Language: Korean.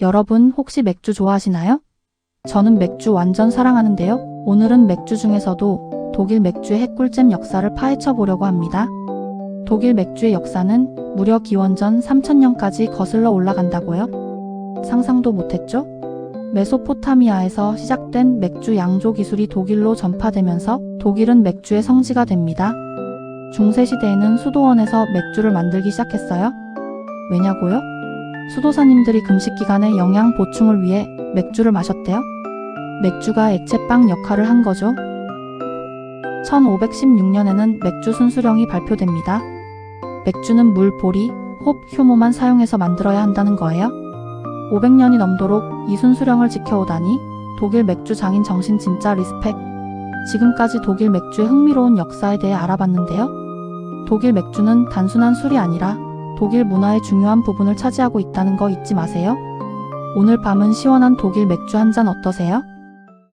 여러분 혹시 맥주 좋아하시나요? 저는 맥주 완전 사랑하는데요. 오늘은 맥주 중에서도 독일 맥주의 핵꿀잼 역사를 파헤쳐 보려고 합니다. 독일 맥주의 역사는 무려 기원전 3000년까지 거슬러 올라간다고요? 상상도 못했죠? 메소포타미아에서 시작된 맥주 양조 기술이 독일로 전파되면서 독일은 맥주의 성지가 됩니다. 중세시대에는 수도원에서 맥주를 만들기 시작했어요. 왜냐고요? 수도사님들이 금식 기간에 영양 보충을 위해 맥주를 마셨대요. 맥주가 액체빵 역할을 한 거죠. 1516년에는 맥주 순수령이 발표됩니다. 맥주는 물, 보리, 홉, 효모만 사용해서 만들어야 한다는 거예요. 500년이 넘도록 이 순수령을 지켜오다니 독일 맥주 장인 정신 진짜 리스펙. 지금까지 독일 맥주의 흥미로운 역사에 대해 알아봤는데요. 독일 맥주는 단순한 술이 아니라 독일 문화의 중요한 부분을 차지하고 있다는 거 잊지 마세요. 오늘 밤은 시원한 독일 맥주 한 잔 어떠세요?